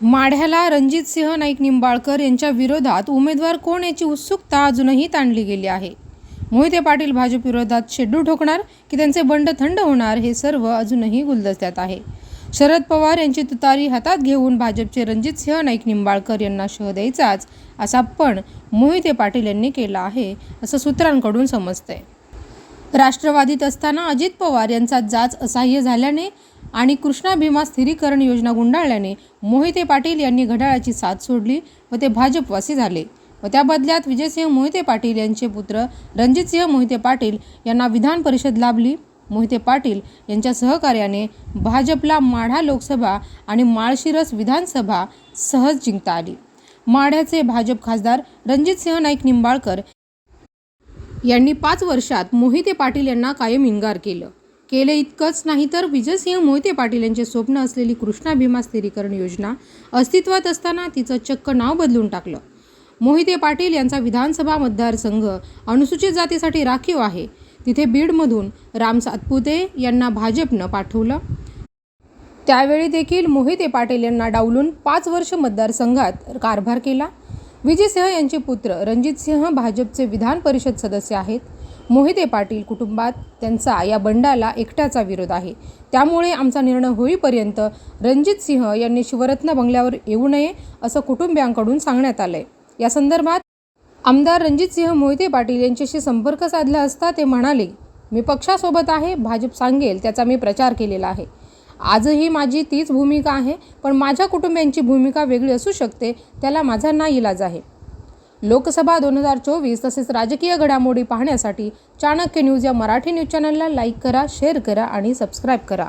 माढ्याला रणजितसिंह नाईक निंबाळकर यांच्या विरोधात उमेदवार कोण याची उत्सुकता अजूनही ताणली गेली आहे. मोहिते पाटील भाजप विरोधात शेड्यू ठोकणार की त्यांचे बंड थंड होणार हे सर्व अजूनही गुलदस्त्यात आहे. शरद पवार यांची तुतारी हातात घेऊन भाजपचे रणजितसिंह नाईक निंबाळकर यांना शह द्यायचाच असा पण मोहिते पाटील यांनी केला आहे असं सूत्रांकडून समजतंय. राष्ट्रवादीत असताना अजित पवार यांचा जाच असह्य झाल्याने आणि कृष्णा भीमा स्थिरीकरण योजना गुंडाळल्याने मोहिते पाटील यांनी घड्याळाची साथ सोडली व ते भाजपवासी झाले. व त्या बदल्यात विजयसिंह मोहिते पाटील यांचे पुत्र रणजितसिंह मोहिते पाटील यांना विधान परिषद लाभली. मोहिते पाटील यांच्या सहकार्याने भाजपला माढा लोकसभा आणि माळशिरस विधानसभा सहज जिंकता आली. माढ्याचे भाजप खासदार रणजितसिंह नाईक निंबाळकर यांनी पाच वर्षात मोहिते पाटील यांना कायम इंगार केलं. केले इतकंच नाही तर विजयसिंह मोहिते पाटील यांचे स्वप्न असलेली कृष्णा भीमा स्थिरीकरण योजना अस्तित्वात असताना तिचं चक्क नाव बदलून टाकलं. मोहिते पाटील यांचा विधानसभा मतदारसंघ अनुसूचित जातीसाठी राखीव आहे. तिथे बीडमधून राम सातपुते यांना भाजपनं पाठवलं. त्यावेळी देखील मोहिते पाटील यांना डावलून पाच वर्ष मतदारसंघात कारभार केला. विजयसिंह यांचे पुत्र रणजितसिंह भाजपचे विधान परिषद सदस्य आहेत. मोहिते पाटील कुटुंबात त्यांचा या बंडाला एकट्याचा विरोध आहे. त्यामुळे आमचा निर्णय होईपर्यंत रणजित सिंह यांनी शिवरत्न बंगल्यावर येऊ नये असं कुटुंबियांकडून सांगण्यात आलंय. या संदर्भात आमदार रणजितसिंह मोहिते पाटील यांच्याशी संपर्क साधला असता ते म्हणाले मी पक्षासोबत आहे भाजप सांगेल त्याचा मी प्रचार केलेला आहे. आजही माझी तीच भूमिका आहे पण माझ्या कुटुंबियांची भूमिका वेगळी असू शकते त्याला माझा नाईलाज आहे. लोकसभा दोन हजार चोवीस तसेच राजकीय घडामोडी पाहण्यासाठी चाणक्य न्यूज या मराठी न्यूज चॅनलला लाईक करा शेअर करा आणि सबस्क्राईब करा.